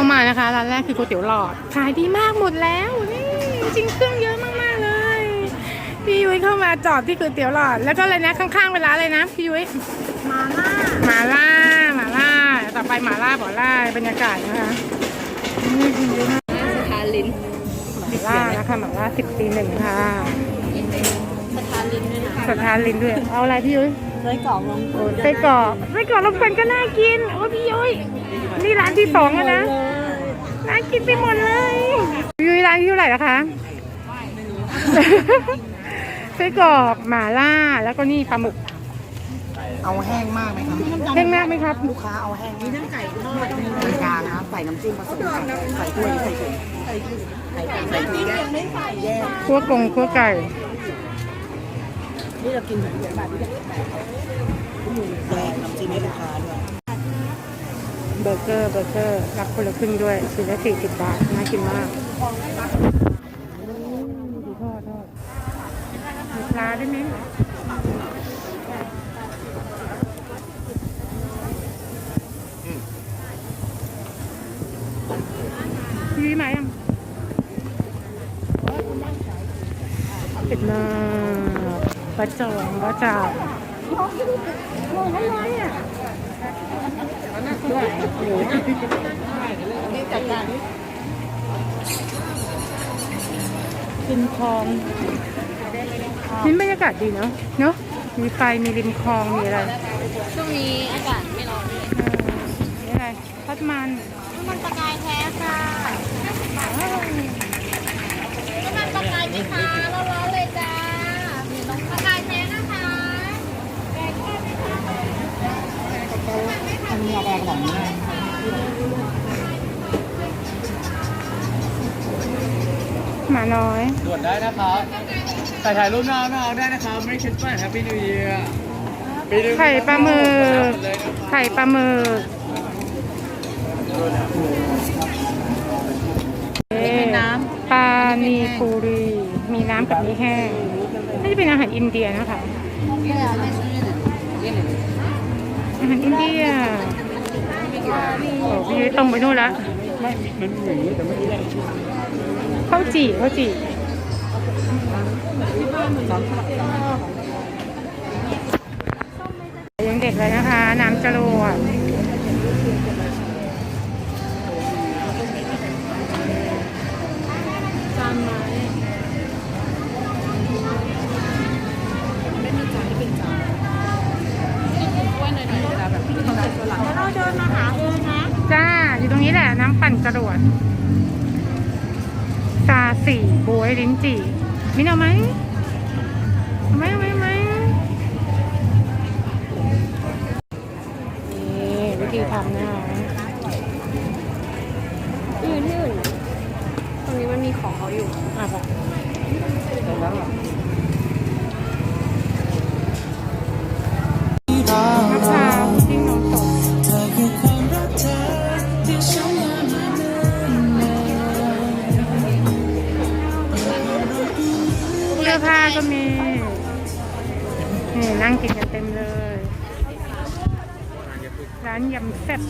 นะคะร้านแรกคือก๋วยเตี๋ยวหลอดขายดีมากหมดแล้วนี่จริงเครื่องเยอะมากๆเลยพี่ยุ้ยเข้ามาจอดที่ก๋วยเตี๋ยวหลอด แล้วก็อะไรนะข้างๆเป็นร้านอะไรนะพี่ยุ้ยมาล่าหมาล่าหมาล่าต่อไปหมาล่าบ่อล่าบรรยากาศนะคะนี่คือเยอะมากสถานลิ้นหมาล่านะคะหมาล่าสิบปีหนึ่งค่ะสถานลิ้นด้วยนะสถานลิ้นด้วยเอาอะไรพี่ยุ้ยเคยกรอกลงโอ้ไส้กรอกไส้กรอกลงกันก็น่ากินโอ้พี่ยุ้ยนี่ร้านที่สองแล้วนะ น่ากินไปหมดเลยพี่ยุ้ยร้านที่เท่าไหร่แล้วคะไส้กรอกหมาล่าแล้วก็นี่ปลาหมึก เอาแห้งมากไหมครับแห้งมากไหมครับ ลูกค้าเอาแห้งมีทั้งไก่ทอดมีกลางนะครับใส่น้ำจิ้มผสมกันใส่ถ้วยใส่ถุงใส่ถุงใส่ถุงใส่ถุงแยกแยกคั่วกงคั่วไก่ นี่เรากินถึงเดือนบาทที่แยกน้ำจิ้มให้ลูกค้าด้วย เบอร์เกอร์เบอร์เกอร์รับคนละครึ่งด้วยชิ้นละสี่สิบบาทน่ากินมากดูทอดทอดมีปลาด้วยไหมพี่วิมายังเป็ดมาปลาจองปลาจ่าวโอ้ยอะไรอะ นี่จัดการนี่ริมคลองนี่บรรยากาศดีเนาะ เนาะ มีไฟ มีริมคลอง มีอะไรช่วงนี้อากาศไม่ร้อนเลยเออมีอะไรทอดมันน้ำมันปลากายแท้ค่ะน้ำมันปลากายไหมคะ มาน้อยตรวจได้นะครับถ่ายถ่ายรูปหน้าไม่เอาได้นะครับ ไม่คิดว่าแฮปปี้นิวเยียร์ปีหนึงไข่ปลาหมึกเลยนะครับไข่ปลาหมึกเอ๊ะปลานีปูรี มีน้ำกับมีแห้งน่าจะเป็นอาหารอินเดียนะคะอาหารอินเดียโอ้พี่ยุ้ยตรงไปนู่นละ ข้าวจี่ข้าวจี่ยังเด็กเลยนะคะ น้ำจรวดจ้า อยู่ตรงนี้แหละ น้ำปั่นจรวด สี่บวยลิ้นจี่มินเอาไหมเอาไหมเอาไหมเอาไหมนี่วิธีทำนะคะที่อื่นที่อื่นตรงนี้มันมีของเขาอยู่อะบอ ก็มี นี่นั่งกินกันเต็มเลย ร้านยำแซ่บ